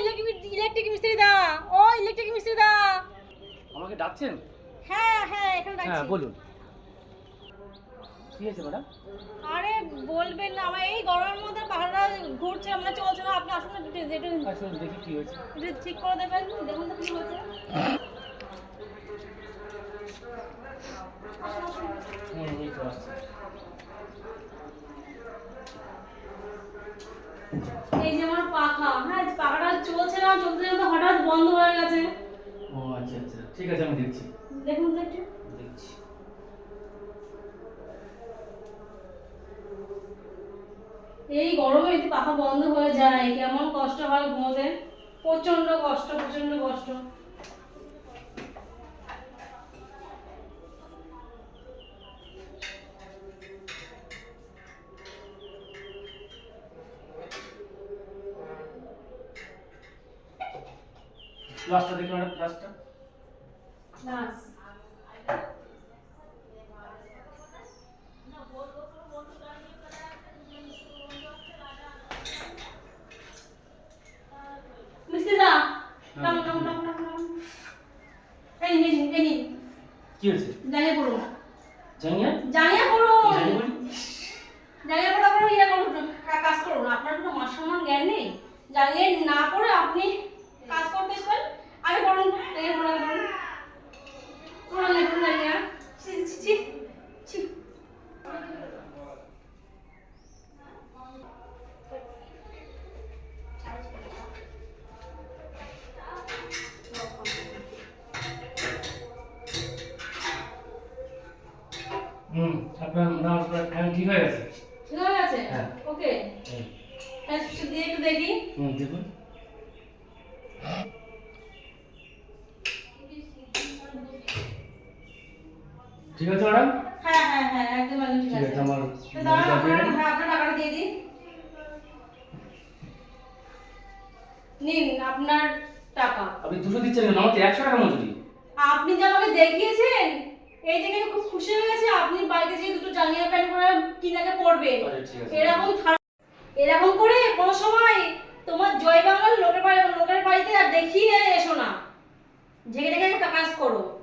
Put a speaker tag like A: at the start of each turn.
A: Electric মিস্ত্রি দা। ও electric মিস্ত্রি দা।
B: আমাকে ডাকছেন?
A: হ্যাঁ হ্যাঁ এখানে
B: হ্যাঁ বলুন। কি হয়েছে ম্যাডাম?
A: আরে বলবেন না আমার এই গরমের মধ্যে পাহাড়টা ঘুরছে আমরা চলছে না আপনি আসুন একটু
B: আসুন দেখি কি হয়েছে।
A: একটু ঠিক করে দেবেন দেখুন তো কি হয়েছে।
B: হুম এই তো আসছে।
A: এই যে আমার পাখা হ্যাঁ পাখাটা না চলতে চলতে হঠাৎ বন্ধ হয়ে গেছে।
B: ও আচ্ছা আচ্ছা। ঠিক আছে আমি দেখছি।
A: দেখুন তো একটু।
B: দেখছি।
A: এই গরমে যদি পাখা বন্ধ হয়ে যায় কেমন কষ্ট হয় ঘুমোতে? প্রচণ্ড কষ্ট প্রচণ্ড কষ্ট।
B: প্লাসটা দেখি ম্যাডাম প্লাসটা কি হয়েছে?
A: জানিয়ে পড়ুন।
B: জানিয়া
A: জানিয়ে পড়ুন। জানিয়ে পড়া? ইয়ে করুন কাজ করুন। আপনার কোনো মান সম্মান জ্ঞান নেই? জানিয়ে না করে আপনি কাজ করতে পারেন আগে পড়ুন জানিয়ে পড়া পড়ুন। পড়ুন একটু জানিয়ে ছি ছি ছি ছি।
B: হুম আপনার আপনার ঠিক হয়ে গেছে?
A: ঠিক হয়ে গেছে?
B: হ্যাঁ।
A: ওকে
B: হুম।
A: হ্যাঁ দিয়ে একটু দেখি।
B: হুম দেখুন। ঠিক আছে ম্যাডাম
A: হ্যাঁ হ্যাঁ হ্যাঁ একদম একদম ঠিক
B: ঠিক
A: আছে।
B: আছে আমার
A: তো দাঁড়ান আপনার হ্যাঁ আপনার টাকাটা দিয়ে দিন। নিন আপনার টাকা।
B: আপনি দুশো দিচ্ছেন কেন? আমার তো একশো টাকা মজুরি
A: আপনি যে আমাকে দেখিয়েছেন এই দেখে আমি খুব খুশি হয়ে গেছি। আপনি বাড়িতে যে দুটো জাঙ্গিয়া প্যান্ট পরে কিনাকে পরবেন।
B: আচ্ছা,
A: এরকম এরকম করে কোনো সময় তোমার জয় বাংলার লোকের বাড়ি লোকের বাড়িতে আর দেখিয়ে এসো না। ঝেঁকে ঢেকে কাজ করো।